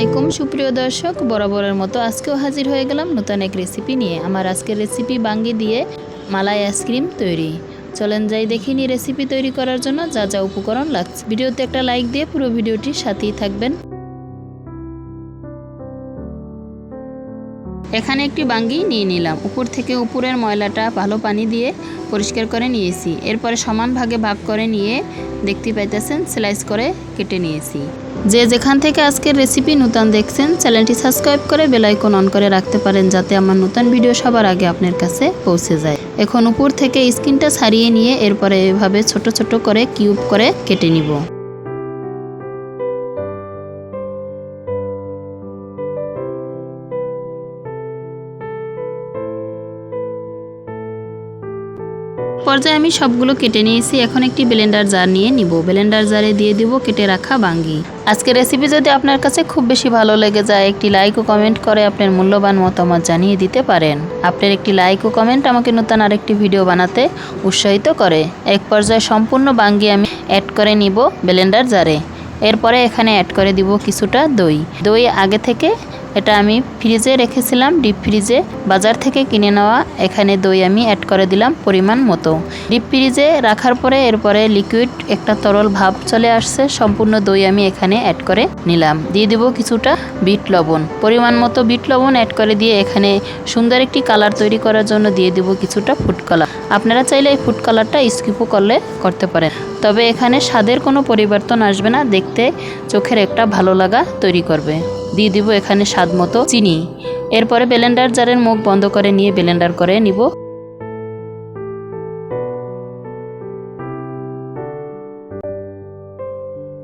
আলাইকুম, সুপ্রিয় দর্শক। বরাবরের মতো আজকেও হাজির হয়ে গেলাম নতুন এক রেসিপি নিয়ে। আমার আজকের রেসিপি বাঙ্গি দিয়ে মালাই আইসক্রিম তৈরি। চলেন যাই দেখিনি রেসিপি তৈরি করার জন্য যা যা উপকরণ লাগছে। ভিডিওতে একটা লাইক দিয়ে পুরো ভিডিওটির সাথেই থাকবেন। এখানে একটি বাঙ্গি নিয়ে নিলাম। উপর থেকে উপরের ময়লাটা ভালো পানি দিয়ে পরিষ্কার করে নিয়েছি। এরপরে সমান ভাগে ভাগ করে নিয়ে দেখতে পাইতেছেন স্লাইস করে কেটে নিয়েছি। যে যেখান থেকে আজকের রেসিপি নূতন দেখছেন চ্যানেলটি সাবস্ক্রাইব করে বেলাইকন অন করে রাখতে পারেন যাতে আমার নতুন ভিডিও সবার আগে আপনার কাছে পৌঁছে যায়। এখন উপর থেকে স্কিনটা ছাড়িয়ে নিয়ে এরপরে এভাবে ছোট ছোট করে কিউব করে কেটে নিব। পর্যায়ে আমি সবগুলো কেটে নিয়েছি। এখন একটি ব্লেন্ডার জার নিয়ে নিব। ব্লেন্ডার জারে দিয়ে দিব কেটে রাখা বাঙ্গি। আজকের রেসিপি যদি আপনার কাছে খুব বেশি ভালো লেগে যায়, একটি লাইক ও কমেন্ট করে আপনার মূল্যবান মতামত জানিয়ে দিতে পারেন। আপনার একটি লাইক ও কমেন্ট আমাকে নতুন আরেকটি ভিডিও বানাতে উৎসাহিত করে। এক পর্যায়ে সম্পূর্ণ বাঙ্গি আমি অ্যাড করে নিব ব্লেন্ডার জারে এরপরে এখানে অ্যাড করে দিব কিছুটা দই। দই আগে থেকে এটা আমি ফ্রিজে রেখেছিলাম ডিপ ফ্রিজে বাজার থেকে কিনে নেওয়া, এখানে দই আমি অ্যাড করে দিলাম পরিমাণ মতো। ডিপ ফ্রিজে রাখার পরে এরপরে লিকুইড একটা তরল ভাব চলে আসছে, সম্পূর্ণ দই আমি এখানে অ্যাড করে নিলাম। দিয়ে দেবো কিছুটা বিট লবণ। পরিমাণ মতো বিট লবণ অ্যাড করে দিয়ে এখানে সুন্দর একটি কালার তৈরি করার জন্য দিয়ে দেবো কিছুটা ফুড কালার আপনারা চাইলে এই ফুড কালারটা স্কিপও করলে করতে পারেন। তবে এখানে স্বাদের কোনো পরিবর্তন আসবে না, দেখতে চোখের একটা ভালো লাগা তৈরি করবে। দিয়ে দিব এখানে স্বাদ মতো চিনি। এরপরে ব্লেন্ডার জারের মুখ বন্ধ করে নিয়ে ব্লেন্ডার করে নিব।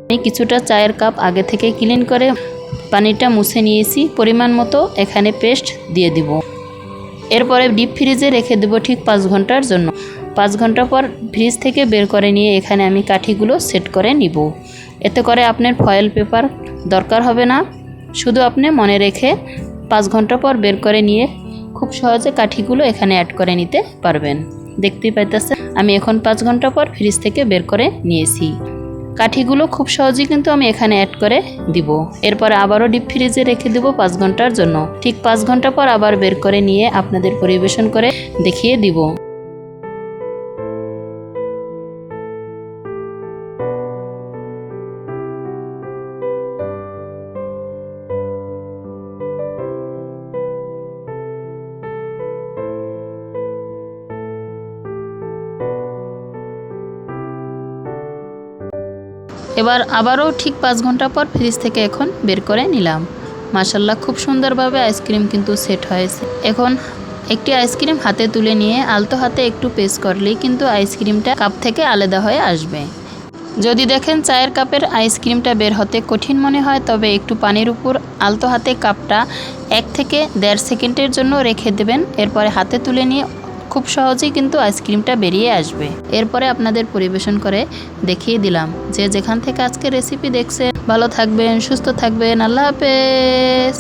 আমি কিছুটা চায়ের কাপ আগে থেকে ক্লিন করে পানিটা মুছে নিয়েছি। পরিমাণ মতো এখানে পেস্ট দিয়ে দিব। এরপরে ডিপ ফ্রিজে রেখে দেব ঠিক পাঁচ ঘণ্টার জন্য। পাঁচ ঘণ্টা পর ফ্রিজ থেকে বের করে নিয়ে এখানে আমি কাঠিগুলো সেট করে নিব। এতে করে আপনার ফয়েল পেপার দরকার হবে না। শুধু আপনি মনে রেখে পাঁচ ঘণ্টা পর বের করে নিয়ে খুব সহজে কাঠিগুলো এখানে অ্যাড করে নিতে পারবেন। দেখতেই পাইতেছে আমি এখন পাঁচ ঘণ্টা পর ফ্রিজ থেকে বের করে নিয়েছি। কাঠিগুলো খুব সহজেই কিন্তু আমি এখানে অ্যাড করে দিব। এরপরে আবারও ডিপ ফ্রিজে রেখে দিব পাঁচ ঘণ্টার জন্য। ঠিক পাঁচ ঘণ্টা পর আবার বের করে নিয়ে আপনাদের পরিবেশন করে দেখিয়ে দিব। এবার আবারও ঠিক পাঁচ ঘণ্টা পর ফ্রিজ থেকে এখন বের করে নিলাম। মাসাল্লাহ খুব সুন্দরভাবে আইসক্রিম কিন্তু সেট হয়েছে। এখন একটি আইসক্রিম হাতে তুলে নিয়ে আলতো হাতে একটু পেস করলেই কিন্তু আইসক্রিমটা কাপ থেকে আলাদা হয়ে আসবে। যদি দেখেন চায়ের কাপের আইসক্রিমটা বের হতে কঠিন মনে হয়, তবে একটু পানির উপর আলতো হাতে কাপটা এক থেকে দেড় সেকেন্ডের জন্য রেখে দেবেন। এরপরে হাতে তুলে নিয়ে খুব সহজেই কিন্তু আইসক্রিমটা বেরিয়ে আসবে। এরপরে আপনাদের পরিবেশন করে দেখিয়ে দিলাম যে যেখান থেকে আজকে রেসিপি দেখছেন, ভালো থাকবেন, সুস্থ থাকবেন, আল্লাহ হাফেজ।